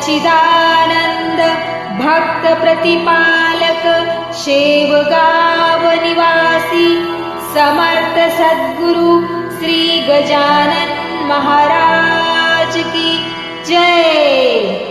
सच्चिदानन्द भक्त प्रतिपालक समर्थ सद्गुरु श्री गजानन महाराज की जय।